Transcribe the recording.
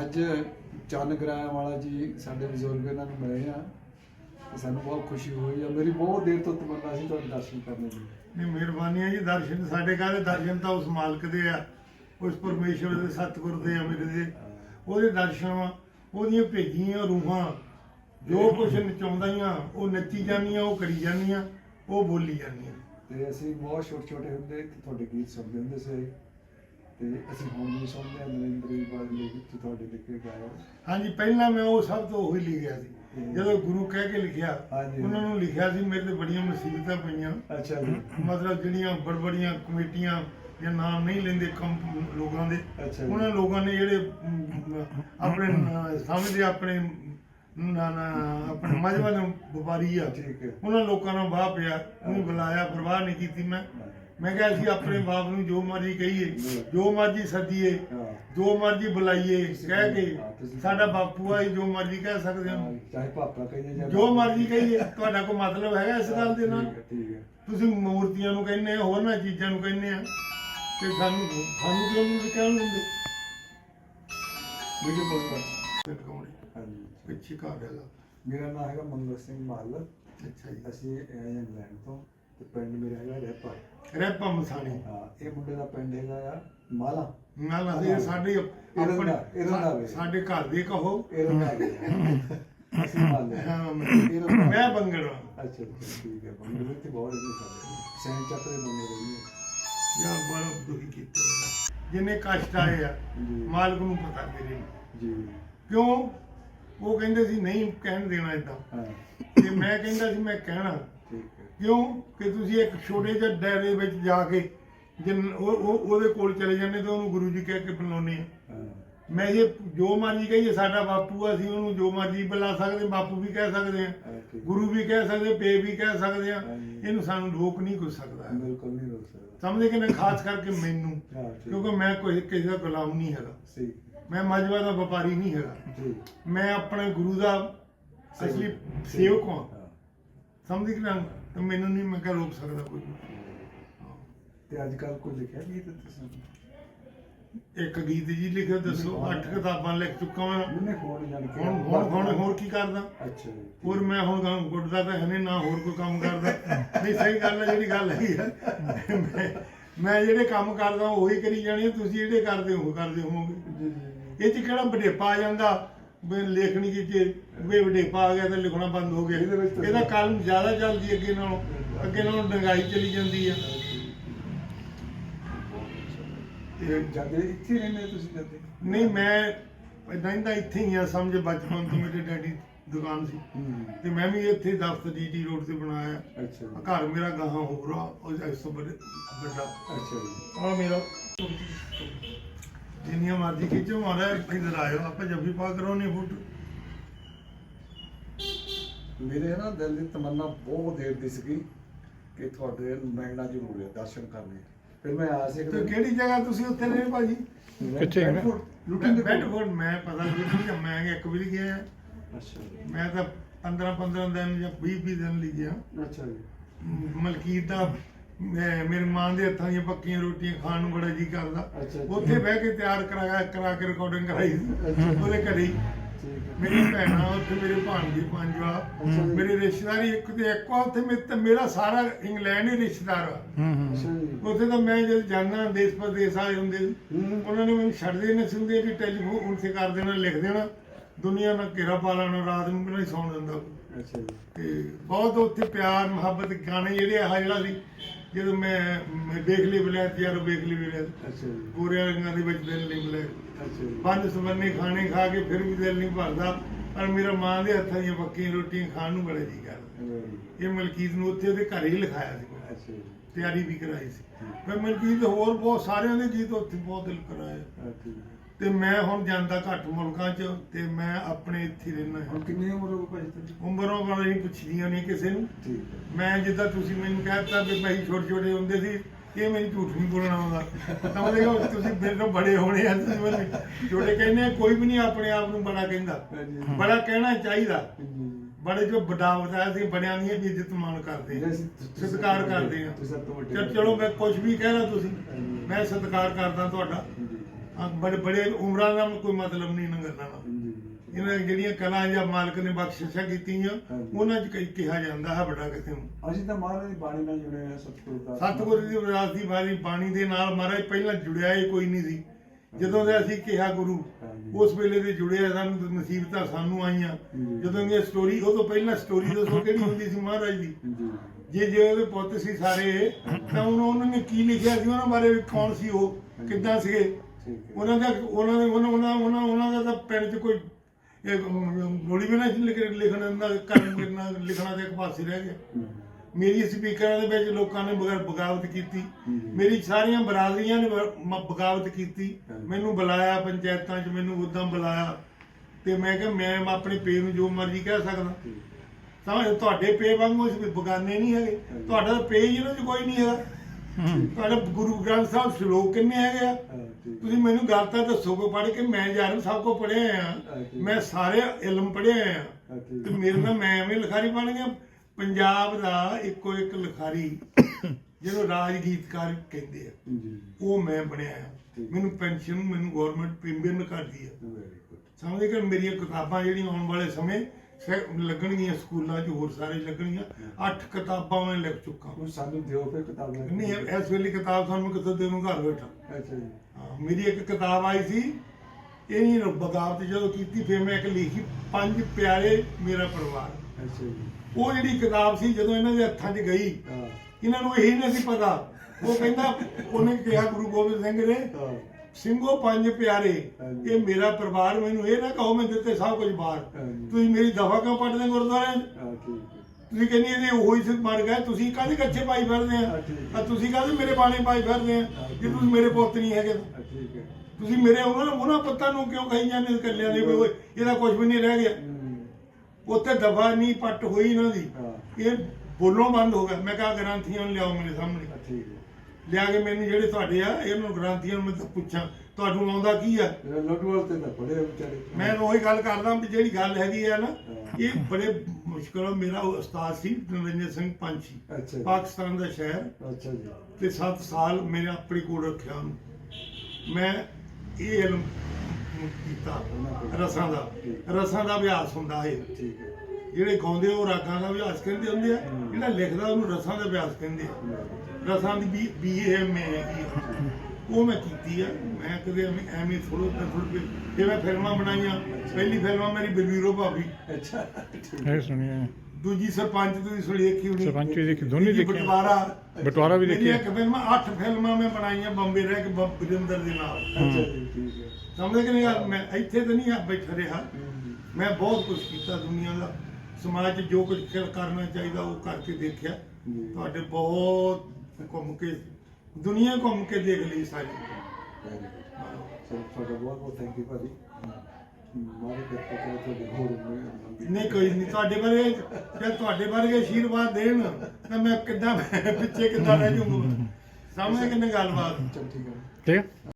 ਅੱਜ ਚੰਨ ਗਰਾਇਆ ਵਾਲਾ ਜੀ ਸਾਡੇ ਬਜ਼ੁਰਗ ਇਹਨਾਂ ਨੂੰ ਮਿਲੇ ਆ। ਤੇ ਸਾਨੂੰ ਬਹੁਤ ਖੁਸ਼ੀ ਹੋਈ ਆ। ਮੇਰੀ ਬਹੁਤ ਦੇਰ ਤੋਂ ਤਮੰਨਾ ਸੀ ਤੁਹਾਡੇ ਦਰਸ਼ਨ ਕਰਨੇ ਦੀ। ਨਹੀਂ ਮਿਹਰਬਾਨੀ ਹੈ ਜੀ। ਦਰਸ਼ਨ ਸਾਡੇ ਕਾਹਦੇ ਦਰਸ਼ਨ ਤਾਂ ਉਸ ਮਾਲਕ ਦੇ ਆ। ਉਸ ਪਰਮੇਸ਼ਵਰ ਦੇ ਸਤਿਗੁਰ ਦੇ ਆ ਮੇਰੇ ਦੇ। ਉਹਦੇ ਦਰਸ਼ਨ ਉਹਦੀਆਂ ਭੇਜੀਆਂ ਰੂਹਾਂ ਜੋ ਕੁਛ ਨਚਾਉਂਦੀਆਂ ਉਹ ਨੱਚੀ ਜਾਂਦੀਆਂ ਉਹ ਕਰੀ ਜਾਂਦੀਆਂ ਉਹ ਬੋਲੀ ਜਾਂਦੀਆਂ। ਤੇ ਅਸੀਂ ਬਹੁਤ ਛੋਟੇ ਛੋਟੇ ਹੁੰਦੇ ਤੁਹਾਡੇ ਗੀਤ ਸੁਣਦੇ ਹੁੰਦੇ ਸੀ। ਤੇ ਅਸੀਂ ਹੁਣ ਵੀ ਸੁਣਦੇ ਆ ਨਰਿੰਦਰ ਜੀ ਬਾਦਲ ਦੇ ਗੀਤ ਤੁਹਾਡੇ ਲਿਖ ਕੇ ਗਾਇਆ ਹਾਂਜੀ ਪਹਿਲਾਂ ਮੈਂ ਉਹ ਸਭ ਤੋਂ ਉਹੀ ਲਿਖਿਆ ਸੀ। ਜਦੋਂ ਗੁਰੂ ਕਹਿ ਕੇ ਲਿਖਿਆ ਹਾਂਜੀ। ਉਹਨਾਂ ਨੂੰ ਲਿਖਿਆ ਸੀ ਮੇਰੇ ਤੇ ਬੜੀਆਂ ਮੁਸੀਬਤਾਂ ਪਈਆਂ। ਅੱਛਾ ਜੀ। ਮਤਲਬ ਜਿਹੜੀਆਂ ਬੜਬੜੀਆਂ ਕਮੇਟੀਆਂ ਜਾਂ ਨਾਮ ਨਹੀਂ ਲੈਂਦੇ ਕੰਮ ਲੋਕਾਂ ਦੇ ਅੱਛਾ ਜੀ। ਉਹਨਾਂ ਲੋਕਾਂ ਨੇ ਜਿਹੜੇ ਅਮ, ਆਪਣੇ ਨ- ਸਮਝਦੇ ਆਪਣੇ ਨਾ ਨਾ ਆਪਣੇ ਮਜਬਾ ਵਪਾਰੀ ਆ ਠੀਕ ਹੈ। ਉਹਨਾਂ ਲੋਕਾਂ ਨਾਲ ਬਾਹ ਪਿਆ ਉਹਨੂੰ ਬੁਲਾਇਆ ਪਰਵਾਹ ਨਹੀਂ ਕੀਤੀ ਮੈਂ। ਮੈਂ ਕਿਹਾ ਅਸੀਂ ਆਪਣੇ ਬਾਪ ਨੂੰ ਜੋ ਮਰਜ਼ੀ ਕਹੀਏ ਜੋ ਮਰਜ਼ੀ ਸੱਦੀਏ ਹਾਂ। ਜੋ ਮਰਜ਼ੀ ਬੁਲਾਈਏ ਕਹਿ ਹਾਂ, ਕੇ ਸਾਡਾ ਬਾਪੂ ਆ ਜੀ, ਮਰਜ਼ੀ ਕਹਿ ਸਕਦੇ ਹਾਂ ਹਾਂ, ਚਾਹੇ ਪਾਪਾ ਕਹੀਏ ਜਾਂ ਜੋ ਮਰਜ਼ੀ ਕਹੀਏ। ਤੁਹਾਡਾ ਕੋਈ ਮਤਲਬ ਹੈਗਾ ਇਸ ਗੱਲ ਦੇ ਨਾਲ? ਹੈ ਹੈ ਤੁਸੀਂ ਮੂਰਤੀਆਂ ਨੂੰ ਕਹਿੰਦੇ ਹੋਰ ਨਾ ਚੀਜ਼ਾਂ ਨੂੰ ਕਹਿੰਦੇ ਆ ਤੇ ਸਾਨੂੰ ਸਾਨੂੰ ਕਿਉਂ ਨਹੀਂ ਕਹਿਣ ਦਿੰਦੇ? ਕਰ ਟਿਕਾਉਣੇ ਹਾਂਜੀ। ਪਿੱਛੇ ਘਰ ਹੈਗਾ। ਮੇਰਾ ਨਾਮ ਹੈਗਾ ਮੰਗਲ ਸਿੰਘ ਮਾਲ। ਅੱਛਾ ਜੀ। ਅਸੀਂ ਹਾਂ ਇੰਗਲੈਂਡ ਤੋਂ ਤੇ ਪਿੰਡ ਮੇਰਾ ਹੈਗਾ ਰੈਪਰ ਰੈਪਾ ਮਸਾਣੀ। ਹਾਂ ਇਹ ਮੁੰਡੇ ਦਾ ਪਿੰਡ ਹੈਗਾ ਆ ਮਾਲਾ। ਨਾਲ ਅਸੀਂ ਸਾਡੇ ਆਪਣੇ ਇਹਦਾ ਵੇ। ਸਾਡੇ ਘਰ ਦੇ ਕਹੋ। ਇਹ ਰੰਗਾ ਅਸੀਂ ਮਾਲੇ। ਹਾਂ, ਮੈਂ ਬੰਗੜਾ ਅੱਛਾ ਅੱਛਾ, ਠੀਕ ਹੈ ਬੰਦੇ ਤੇ ਬਹੁਤ ਵਧੀਆ ਸਾਡੇ। ਸੈਨ ਚੱਕਰੇ ਬੰਦੇ ਰਹੀ ਯਾਰ ਬੜਾ ਦੁਖੀ ਕੀਤਾ। ਜਿੰਨੇ ਕਸ਼ਟ ਆਏ ਆ ਜੀ। ਮਾਲਕ ਨੂੰ ਪਤਾ ਮੇਰੇ ਨੂੰ। ਜੀ। ਕਿਉਂ? ਉਹ ਕਹਿੰਦੇ ਸੀ ਨਹੀਂ ਕਹਿਣ ਦੇਣਾ ਇਦਾਂ ਹਾਂ। ਤੇ ਮੈਂ ਕਹਿੰਦਾ ਸੀ ਮੈਂ ਕਹਿਣਾ। ਕਿਉਂ? ਕਿ ਤੁਸੀਂ ਇੱਕ ਛੋਟੇ ਜਿਹੇ ਡੈਰੇ ਵਿੱਚ ਜਾ ਕੇ ਜਿਨ ਉਹ ਉਹ- ਉਹਦੇ ਕੋਲ ਚਲੇ ਜਾਂਦੇ ਤਾਂ ਉਹਨੂੰ ਗੁਰੂ ਜੀ ਕਹਿ ਕੇ ਬੁਲਾਉਂਦੇ ਆ। ਮੈਂ ਇਹ ਜੋ ਮਰਜ਼ੀ ਕਹੀਏ ਸਾਡਾ ਬਾਪੂ ਆ ਅਸੀਂ ਉਹਨੂੰ ਜੋ ਮਰਜ਼ੀ ਬੁਲਾ ਸਕਦੇ ਬਾਪੂ ਵੀ ਕਹਿ ਸਕਦੇ ਆ ਗੁਰੂ ਵੀ ਕਹਿ ਸਕਦੇ ਪੇ ਵੀ ਕਹਿ ਸਕਦੇ ਆ ਹਾਂਜੀ। ਇਹਨੂੰ ਸਾਨੂੰ ਰੋਕ ਨਹੀਂ ਕੁਝ ਸਕਦਾ। ਬਿਲਕੁਲ ਨਹੀਂ ਰੋਕ ਸਕਦਾ। ਸਮਝਦੇ ਕਿ ਨਾ ਖਾਸ ਕਰਕੇ ਮੈਨੂੰ ਹਾਂ ਠੀਕ। ਕਿਉਂਕਿ ਮੈਂ ਕੋਈ ਕਿਸੇ ਦਾ ਗੁਲਾਮ ਨਹੀਂ ਹੈਗਾ। ਸਹੀ। ਮੈਂ ਮਜਬਾ ਦਾ ਵਪਾਰੀ ਨਹੀਂ ਹੈਗਾ। ਜੀ। ਮੈਂ ਆਪਣੇ ਗੁਰੂ ਦਾ ਅਸਲੀ ਸੇਵਕ ਹਾਂ। ਸਮਝ ਕਿ ਤਾਂ ਮੈਨੂੰ ਨਹੀਂ ਮੈਂ ਕਿਹਾ ਰੋਕ ਸਕਦਾ ਕੋਈ ਤੇ ਅੱਜ ਕੱਲ ਕੋਈ ਲਿਖਿਆ ਗੀਤ ਤੁਸੀਂ ਇੱਕ ਗੀਤ ਜੀ ਲਿਖਿਆ ਦੱਸੋ ਅੱਠ ਕਿਤਾਬਾਂ ਲਿਖ ਚੁੱਕਾ ਹਾਂ ਮੈਨੇ ਹੋਰ ਜਾਣ ਕੇ ਹੁਣ ਹੁਣ ਹੁਣ ਹੋਰ ਕੀ ਕਰਦਾ? ਅੱਛਾ ਹੋਰ ਮੈਂ ਹੁਣ ਕੰਮ ਗੁੱਟਦਾ ਤਾਂ ਹੈ ਨਹੀਂ ਨਾ ਹੋਰ ਕੋਈ ਕੰਮ ਕਰਦਾ। ਨਹੀਂ ਸਹੀ ਗੱਲ ਹੈ ਜਿਹੜੀ ਗੱਲ ਹੈਗੀ ਆ ਮੈਂ ਜਿਹੜੇ ਕੰਮ ਕਰਦਾ ਉਹੀ ਕਰੀ ਜਾਣੀ ਤੁਸੀਂ ਜਿਹੜੇ ਕਰਦੇ ਹੋ ਕਰਦੇ ਹੋਵੋਗੇ। ਇਹ ਚ ਕਿਹੜਾ ਵਡੇਪਾ ਆ ਜਾਂਦਾ? ਵੀ ਲੇਖਣੀ ਚ ਵੀ ਵਡੇਪਾ ਆ ਗਿਆ ਤਾਂ ਲਿਖਣਾ ਬੰਦ ਹੋ ਗਿਆ। ਇਹਦੇ ਵਿੱਚ ਤਾਂ- ਇਹਦਾ ਕਲਮ ਜ਼ਿਆਦਾ ਚੱਲਦੀ ਅੱਗੇ ਨਾਲੋਂ ਅੱਗੇ ਨਾਲੋਂ ਡੰਗਾਈ ਚਲੀ ਜਾਂਦੀ ਆ ਤੇ ਜਦ ਇੱਥੇ ਰਹਿੰਦੇ ਤੁਸੀਂ ਜਦ? ਨਹੀਂ ਮੈਂ ਰਹਿੰਦਾ ਇੱਥੇ ਹੀ ਆ ਸਮਝ ਬਚਪਨ ਤੋਂ ਮੇਰੇ ਡੈਡੀ ਦੁਕਾਨ ਸੀ। ਹੂੰ। ਤੇ ਮੈਂ ਵੀ ਇੱਥੇ ਦਫ਼ਤਰ ਡੀਟੀ ਰੋਡ ਤੇ ਬਣਾਇਆ। ਅੱਛਾ ਜੀ। ਘਰ ਮੇਰਾ ਗਾਹਾਂ ਹੋਰ ਆ ਉਹ ਇਸ ਤੋਂ ਵੱਡੇ- ਵੱਡਾ। ਅੱਛਾ ਜੀ। ਆ ਮੇਰਾ ਜਿੰਨੀਆਂ ਮਰਜ਼ੀ ਖਿੱਚੋ ਮਾਰਾ ਇੱਧਰ ਆਇਓ ਆਪਾਂ ਜੱਫੀ ਪਾ ਕਰਾਉਣੀ ਫੋਟੋ। ਮੇਰੇ ਨਾ ਦਿਲ ਦੀ ਤਮੰਨਾ ਬਹੁਤ ਦੇਰ ਦੀ ਸੀਗੀ ਕਿ ਤੁਹਾਡੇ ਮਿਲਣਾ ਜ਼ਰੂਰ ਹੈ ਦਰਸ਼ਨ ਕਰਨੇ ਫਿਰ ਮੈਂ ਆਇਆ ਸੀ ਤੇ ਕਿਹੜੀ ਜਗ੍ਹਾ ਤੁਸੀਂ ਉੱਥੇ ਰਹੇ ਭਾਜੀ? ਕਿੱਥੇ ਲੁੱਟਣ ਦੇ ਕੋਲ। ਬੈਡਫੋਰਡ ਮੈਂ ਪਤਾ ਨਹੀਂ ਕਿ ਮੈਂ ਇੱਕ ਵਾਰੀ ਗਿਆ। ਅੱਛਾ ਜੀ। ਮੈਂ ਤਾਂ 15 15 ਦਿਨ ਜਾਂ 20 20 ਦਿਨ ਲਈ ਗਿਆ। ਅੱਛਾ ਜੀ। ਮਲਕੀਤ ਦਾ ਮੈਂ- ਮੇਰੀ ਮਾਂ ਦੇ ਹੱਥਾਂ ਦੀਆਂ ਪੱਕੀਆਂ ਰੋਟੀਆਂ ਖਾਣ ਨੂੰ ਬੜਾ ਜੀ ਕਰਦਾ ਅੱਛਾ। ਉੱਥੇ ਬਹਿ ਕੇ ਤਿਆਰ ਕਰਾਇਆ ਕਰਾ ਕੇ ਰਿਕਾਰਡਿੰਗ ਕਰਾਈ ਅੱਛਾ। ਉਹਦੇ ਘਰੇ ਹੀ। ਠੀਕ ਹੈ ਮੇਰੀ ਭੈਣਾਂ ਉੱਥੇ ਮੇਰੇ ਭਾਣਜੀ ਪੰਜ ਆ ਅੱਛਾ ਜੀ। ਮੇਰੇ ਰਿਸ਼ਤੇਦਾਰੀ ਇੱਕ ਤੇ ਇੱਕ ਆ ਉੱਥੇ ਮੇ- ਤੇ ਮੇਰਾ ਸਾਰਾ ਇੰਗਲੈਂਡ ਹੀ ਰਿਸ਼ਤੇਦਾਰ ਆ ਅੱਛਾ ਜੀ ਉੱਥੇ ਤਾਂ ਮੈਂ ਜਦ ਜਾਣਾ ਦੇਸ਼ ਪ੍ਰਦੇਸ਼ ਆਏ ਹੁੰਦੇ ਸੀ, ਹੂੰ। ਉਹਨਾਂ ਨੇ ਮੈਨੂੰ ਛੱਡਦੇ ਨੇ ਸੁਣਦੇ ਵੀ ਟੈਲੀਫੋਨ ਉੱਥੇ ਕਰ ਦੇਣਾ ਲਿਖ ਦੇਣਾ ਦੁਨੀਆ ਨਾਲ ਘੇਰਾ ਪਾ ਲੈਣਾ ਰਾਤ ਨੂੰ ਵੀ ਨਹੀਂ ਸੌਣ ਦਿੰਦਾ ਅੱਛਾ ਜੀ। ਤੇ ਬਹੁਤ ਉੱਥੇ ਪਿਆਰ ਮੁਹੱਬਤ ਗਾਣੇ ਜਿਹੜੇ ਆ ਜਿਹੜਾ ਸੀ ਜਦੋਂ ਮੈਂ ਮੈਂ ਦੇਖ ਲਈ ਬਲਿਆ ਯਾਰ ਵੇਖ ਲਈ ਬਲਿਆ ਅੱਛਾ ਜੀ। ਰੰਗਾਂ ਦੇ ਵਿੱਚ ਦਿਲ ਨਹੀਂ ਬਲਿਆ ਅੱਛਾ ਜੀ। ਪੰਜ ਸਵਰਨੇ ਖਾਣੇ ਖਾ ਕੇ ਫਿਰ ਵੀ ਦਿਲ ਨਹੀਂ ਭਰਦਾ। ਪਰ ਮੇਰਾ ਮਾਂ ਦੇ ਹੱਥਾਂ ਦੀਆਂ ਪੱਕੀਆਂ ਰੋਟੀਆਂ ਖਾਣ ਨੂੰ ਬੜਾ ਜੀ ਕਰਦਾ। ਇਹ ਮਲਕੀਤ ਨੂੰ ਉੱਥੇ ਉਹਦੇ ਘਰੇ ਹੀ ਲਿਖਾਇਆ ਸੀ। ਅੱਛਾ ਜੀ। ਤਿਆਰੀ ਵੀ ਕਰਾਈ ਸੀ। ਮੈਂ ਮਲਕੀਤ ਹੋਰ ਬਹੁਤ ਸਾਰਿਆਂ ਦੇ ਗੀਤ ਉੱਥੇ ਬਹੁਤ ਦਿਲ ਕਰਾਇਆ। ਤੇ ਮੈਂ ਹੁਣ ਜਾਂਦਾ ਘੱਟ ਮੁਲਕਾਂ 'ਚ ਤੇ ਮੈਂ ਆਪਣੇ ਇੱਥੇ ਰਹਿਣਾ ਹੁਣ ਕਿੰਨੀ ਉਮਰ ਹੋ ਗਈ ਭਾਜੀ ਉਮਰੋਂ ਬਾਰੇ ਨਹੀਂ ਪੁੱਛਦੀਆਂ ਨਹੀਂ ਕਿਸੇ ਨੂੰ। ਮੈਂ ਜਿੱਦਾਂ ਤੁਸੀਂ ਮੈਨੂੰ ਕਹਿਤਾ ਵੀ ਭਾਈ ਛੋਟੇ ਛੋਟੇ ਹੁੰਦੇ ਸੀ ਇਹ ਮੈਨੂੰ ਝੂਠ ਨਹੀਂ ਬੋਲਣਾ ਆਉਂਦਾ। ਤਾਂ ਉਹਦੇ ਕੋਲ ਤੁਸੀਂ ਮੇਰੇ ਤੋਂ ਬੜੇ ਹੋਣੇ ਆ ਤੁਸੀਂ ਮੈਨੂੰ ਛੋਟੇ ਕਹਿੰਦੇ ਕੋਈ ਵੀ ਨਹੀਂ ਆਪਣੇ ਆਪ ਨੂੰ ਬੜਾ ਕਹਿੰਦਾ। ਬੜਾ ਕਹਿਣਾ ਚਾਹੀਦਾ। ਬੜੇ ਜੋ ਵੱਡਾ ਬਤਾਇਆ ਸੀ ਬੜਿਆਂ ਦੀ ਵੀ ਇੱਜ਼ਤ ਮਾਣ ਕਰਦੇ ਆ। ਸਤਿਕਾਰ ਕਰਦੇ ਆ। ਵੱਡੇ ਚੱਲ ਚਲੋ ਮੈਂ ਕੁਝ ਵੀ ਕਹਿਣਾ ਤੁਸੀਂ। ਮੈਂ ਸਤਿਕਾਰ ਕਰਦਾ ਤੁਹਾਡਾ। ਹਾਂ, ਬੜੇ ਬੜੇ ਉਮਰਾਂ ਦਾ ਕੋਈ ਮਤਲਬ ਨਹੀਂ ਨਾ ਕਰਨਾ ਵਾ। ਜੀ ਇਹਨਾਂ ਜਿਹੜੀਆਂ ਕਲਾ ਜਾਂ ਮਾਲਕ ਨੇ ਬਖਸ਼ਿਸ਼ਾਂ ਕੀਤੀਆਂ। ਉਹਨਾਂ 'ਚ ਕਈ ਕਿਹਾ ਜਾਂਦਾ ਹੈ ਬੜਾ ਕਿਸੇ ਨੂੰ। ਅਸੀਂ ਤਾਂ ਮਹਾਰਾਜ ਦੀ ਬਾਣੀ ਨਾਲ ਜੁੜੇ ਹੋਏ ਆ ਸਤਿਗੁਰੂ ਦਾ। ਸਤਿਗੁਰੂ ਦੀ ਵਿਰਾਸਤ ਦੀ ਬਾਣੀ ਬਾਣੀ ਦੇ ਨਾਲ ਮਹਾਰਾਜ ਪਹਿਲਾਂ ਜੁੜਿਆ ਹੀ ਕੋਈ ਨਹੀਂ ਸੀ। ਜਦੋਂ ਦੇ ਅਸੀਂ ਕਿਹਾ ਗੁਰੂ। ਉਸ ਵੇਲੇ ਦੇ ਜੁੜਿਆ ਸਾਨੂੰ ਮੁਸੀਬਤਾਂ ਸਾਨੂੰ ਆਈਆਂ। ਜਦੋਂ ਇਹ ਸਟੋਰੀ ਉਹ ਤੋਂ ਪਹਿਲਾਂ ਸਟੋਰੀ ਦੱਸੋ ਕਿਹੜੀ ਹੁੰਦੀ ਸੀ ਮਹਾਰਾਜ ਦੀ? ਜੀ। ਜੇ ਉਹਦੇ ਪੁੱਤ ਸੀ ਸਾਰੇ ਤਾਂ ਉਹਨਾਂ ਉਹਨਾਂ ਨੇ ਕੀ ਲਿਖਿਆ ਸੀ? ਉਹਨਾਂ ਬਾਰੇ ਕੌਣ ਸੀ ਉਹ? ਕਿੱਦਾਂ ਸੀਗੇ? ਉਹਨਾਂ ਦਾ ਉਹਨਾਂ ਦੇ ਉਹਨਾਂ ਉਹਨਾਂ ਉਹਨਾਂ ਦਾ ਤਾਂ ਪਿੰਡ 'ਚ ਕੋਈ ਇਹ ਗੋਲੀ ਵੀ ਨਾ ਲਿਖਣ ਦਾ ਕਰਨ ਕਰਨਾ ਲਿਖਣਾ ਤੇ ਇੱਕ ਪਾਸੇ ਰਹਿ ਗਿਆ। ਮੇਰੀ ਸਪੀਕਰਾਂ ਦੇ ਵਿੱਚ ਲੋਕਾਂ ਨੇ ਬਗੈਰ ਬਗਾਵਤ ਕੀਤੀ। ਮੇਰੀ ਸਾਰੀਆਂ ਬਰਾਦਰੀਆਂ ਨੇ ਬਗਾਵਤ ਕੀਤੀ। ਮੈਨੂੰ ਬੁਲਾਇਆ ਪੰਚਾਇਤਾਂ 'ਚ ਮੈਨੂੰ ਉਦਾਂ ਬੁਲਾਇਆ। ਤੇ ਮੈਂ ਕਿਹਾ ਮੈਂ ਆਪਣੇ ਪੇ ਨੂੰ ਜੋ ਮਰਜ਼ੀ ਕਹਿ ਸਕਦਾ। ਤਾਂ ਤੁਹਾਡੇ ਪੇ ਵਾਂਗੂ ਅਸੀਂ ਬਗਾਨੇ ਨਹੀਂ ਹੈਗੇ। ਤੁਹਾਡਾ ਪੇ ਹੀ ਇਹਨਾਂ 'ਚ ਕੋਈ ਨਹੀਂ ਹੈਗਾ। ਤੁਹਾਡਾ ਗੁਰੂ ਗ੍ਰੰਥ ਸਾਹਿਬ ਸ਼ਲੋਕ ਕਿੰਨੇ ਹੈਗੇ ਆ? ਤੁਸੀਂ ਮੈਨੂੰ ਗੱਲ ਤਾਂ ਦੱਸੋ ਕੋ ਪੜ੍ਹ ਕੇ ਮੈਂ ਯਾਰ ਸਭ ਕੋ ਪੜ੍ਹਿਆ ਆ। ਮੈਂ ਸਾਰੇ ਇਲਮ ਪੜ੍ਹਿਆ ਆ। ਤੇ ਮੇਰੇ ਨਾਲ ਮੈਂ ਐਵੇਂ ਲਿਖਾਰੀ ਬਣ ਗਿਆ। ਪੰਜਾਬ ਦਾ ਇੱਕੋ ਇੱਕ ਲਿਖਾਰੀ ਜਿਹਨੂੰ ਰਾਜ ਗੀਤਕਾਰ ਕਹਿੰਦੇ ਆ। ਉਹ ਮੈਂ ਬਣਿਆ। ਮੈਨੂੰ ਪੈਨਸ਼ਨ ਮੈਨੂੰ ਗਵਰਨਮੈਂਟ ਪੇਮੈਂਟ ਕਰਦੀ ਆ। ਸਮਝਦੇ ਕਿ ਮੇਰੀਆਂ ਕਿਤਾਬਾਂ ਜਿਹੜੀਆਂ ਆਉਣ ਵਾਲੇ ਸਮੇਂ ਸ- ਲੱਗਣਗੀਆਂ ਸਕੂਲਾਂ 'ਚ ਹੋਰ ਸਾਰੇ ਲੱਗਣਗੀਆਂ। ਅੱਠ ਕਿਤਾਬਾਂ ਮੈਂ ਲਿਖ ਚੁੱਕਾ। ਉਹ ਸਾਨੂੰ ਦਿਓ ਫਿਰ ਕਿਤਾਬ। ਨਹੀਂ ਇਸ ਵੇਲੇ ਕਿਤਾਬ ਤੁਹਾਨੂੰ ਕਿੱਥੋਂ ਦੇ ਨੂੰ ਘਰ ਬੈਠਾ। ਅੱਛਾ ਜੀ। ਹਾਂ, ਮੇਰੀ ਇੱਕ ਕਿਤਾਬ ਆਈ ਸੀ। ਇਹ ਨਹੀਂ ਬਗਾਵਤ ਜਦੋਂ ਕੀਤੀ ਫਿਰ ਮੈਂ ਇੱਕ ਲਿਖੀ ਪੰਜ ਪਿਆਰੇ ਮੇਰਾ ਪਰਿਵਾਰ। ਅੱਛਾ ਜੀ। ਉਹ ਜਿਹੜੀ ਕਿਤਾਬ ਸੀ ਜਦੋਂ ਇਹਨਾਂ ਦੇ ਹੱਥਾਂ 'ਚ ਗਈ ਇਹਨਾਂ ਨੂੰ ਇਹੀ ਨਹੀਂ ਸੀ ਪਤਾ। ਉਹ ਕਹਿੰਦਾ ਉਹਨੇ ਕਿਹਾ ਗੁਰੂ ਗੋਬਿੰਦ ਸਿੰਘ ਨੇ ਸਿੰਘੋ ਪੰਜ ਪਿਆਰੇ। ਇਹ ਮੇਰਾ ਪਰਿਵਾਰ ਮੈਨੂੰ ਇਹ ਨਾ ਕਹੋ ਮੈਂ ਦਿੱਤੇ ਸਭ ਕੁਝ ਬਾਹਰ। ਤੁਸੀਂ ਮੇਰੀ ਦਫਾ ਕਿਉਂ ਪੱਟਦੇ ਗੁਰਦੁਆਰੇ? ਤੁਸੀਂ ਕਹਿੰਦੇ ਇਹਦੇ ਉਹੀ ਸਿਰ ਮਰ ਗਏ ਤੁਸੀਂ ਕਾਹਦੇ ਕੱਚੇ ਪਾਈ ਫਿਰਦੇ ਆ। ਆ ਤੁਸੀਂ ਕਾਹਦੇ ਮੇਰੇ ਬਾਣੇ ਪਾਈ ਫਿਰਦੇ ਆ? ਜੇ ਤੁਸੀਂ ਮੇਰੇ ਪੁੱਤ ਨਹੀਂ ਹੈਗੇ ਤਾਂ। ਹਾਂ, ਠੀਕ ਹੈ। ਤੁਸੀਂ ਮੇਰੇ ਉਹਨਾਂ ਉਹਨਾਂ ਪੁੱਤਾਂ ਨੂੰ ਕਿਉਂ ਕਹੀ ਜਾਂਦੇ ਇਕੱਲਿਆਂ ਦੇ? ਇਹਦਾ ਕੁਝ ਵੀ ਨਹੀਂ ਰਹਿ ਗਿਆ। ਉੱਥੇ ਦਫਾ ਨਹੀਂ ਪੱਟ ਹੋਈ ਇਹਨਾਂ ਦੀ। ਇਹ ਬੋਲੋਂ ਬੰਦ ਹੋ ਗਿਆ। ਮੈਂ ਕਿਹਾ ਗ੍ਰੰਥੀਆਂ ਨੂੰ ਲਿਆਓ ਮੇਰੇ ਸਾਹਮਣੇ। ਠੀਕ ਹੈ ਲਿਆ ਕੇ ਮੈਨੂੰ ਜਿਹੜੇ ਤੁਹਾਡੇ ਆ ਇਹਨਾਂ ਨੂੰ ਗ੍ਰੰਥੀਆਂ ਨੂੰ ਮੈਂ ਪੁੱਛਾਂ ਤੁਹਾਨੂੰ ਆਉਂਦਾ ਕੀ ਆ? ਇਹ ਲੋਟਵਾਲ ਤੇ ਤਾਂ ਬੜੇ ਵਿਚਾਰੇ। ਮੈਂ ਉਹੀ ਗੱਲ ਕਰਦਾ ਵੀ ਜਿਹੜੀ ਗੱਲ ਹੈਗੀ ਆ ਨਾ ਇਹ ਬੜੇ ਮੁਸ਼ਕਲ। ਮੇਰਾ ਉਸਤਾਦ ਸੀ ਨਰਿੰਦਰ ਸਿੰਘ ਪੰਛੀ ਪਾਕਿਸਤਾਨ ਦਾ ਸ਼ਹਿਰ। ਅੱਛਾ ਜੀ। ਤੇ 7 ਸਾਲ ਮੇਰੇ ਆਪਣੇ ਕੋਲ ਰੱਖਿਆ ਮੈਂ ਇਹ ਇਲਮ ਕੀਤਾ ਰਸਾਂ ਦਾ। ਰਸਾਂ ਦਾ ਅਭਿਆਸ ਹੁੰਦਾ ਹੈ ਠੀਕ ਹੈ। ਜਿਹੜੇ ਗਾਉਂਦੇ ਉਹ ਰਾਗਾਂ ਦਾ ਅਭਿਆਸ ਕਹਿੰਦੇ ਹੁੰਦੇ ਆ। ਜਿਹੜਾ ਲਿਖਦਾ ਉਹਨੂੰ ਰਸਾਂ ਦਾ ਅਭਿਆਸ ਕਹਿੰਦੇ ਆ। ਰਸਾਂ ਦੀ ਬੀਏ ਮੈਂ। ਉਹ ਮੈਂ ਕੀਤੀ ਆ। ਮੈਂ ਕਦੇ ਐਵੇਂ ਐਵੇਂ ਥੋੜੋ ਥੋੜੋ ਜੇ ਮੈਂ ਫਿਲਮਾਂ ਬਣਾਈਆਂ ਪਹਿਲੀ ਫਿਲਮਾਂ ਮੇਰੀ ਬਲਵੀਰੋ ਭਾਬੀ। ਅੱਛਾ। ਠੀਕ ਇਹ ਸੁਣਿਆ ਦੂਜੀ ਸਰਪੰਚ ਤੁਸੀਂ ਸੁਣੀ ਦੇਖੀ ਹੋਣੀ। ਸਰਪੰਚ ਵੀ ਦੇਖੀ, ਦੋਨੇ ਦੇਖੀਆਂ। ਬਟਵਾਰਾ ਬਟਵਾਰਾ ਵੀ ਮੇਰੀਆਂ ਦੇਖਿਆ। ਇੱਕ ਫਿਲਮਾਂ ਅੱਠ ਫਿਲਮਾਂ ਮੈਂ ਬਣਾਈਆਂ ਬੰਬੇ ਰਹਿ ਕੇ ਬ- ਬਰਿੰਦਰ ਦੇ ਨਾਲ। ਅੱਛਾ ਜੀ ਠੀਕ ਹੈ। ਸਮਝਦੇ ਕਿ ਨਹੀਂ? ਮੈਂ ਇੱਥੇ ਤਾਂ ਨਹੀਂ ਆ ਬੈਠਾ ਰਿਹਾ। ਮੈਂ ਬਹੁਤ ਕੁਝ ਕੀਤਾ ਦੁਨੀਆ ਦਾ। ਸਮਾਜ 'ਚ ਜੋ ਕੁਝ ਕਰ- ਕਰਨਾ ਚਾਹੀਦਾ ਉਹ ਕਰਕੇ ਦੇਖਿਆ। ਜੀ। ਤੁਹਾਡੇ ਬਹੁਤ ਘੁੰਮ ਕੇ ਦੁਨੀਆ ਘੁੰਮ ਕੇ ਦੇਖ ਲਈ ਸਾਰੀ. ਚਲੋ ਤੁਹਾਡਾ ਬਹੁਤ ਬਹੁਤ ਥੈਂਕ ਯੂ ਭਾਜੀ। ਨਹੀਂ ਕੋਈ ਨਹੀਂ ਤੁਹਾਡੇ ਬਾਰੇ ਜੇ ਤੁਹਾਡੇ ਬਾਰੇ ਆਸ਼ੀਰਵਾਦ ਦੇਣ ਤਾਂ ਮੈਂ ਕਿੱਦਾਂ ਪਿੱਛੇ ਕਿੱਦਾਂ ਰਹਿ ਜਾਊਂਗਾ? ਸਮਝ ਕਿੰਨੇ ਗੱਲਬਾਤ? ਚਲੋ ਠੀਕ ਹੈ। ਠੀਕ ਹੈ।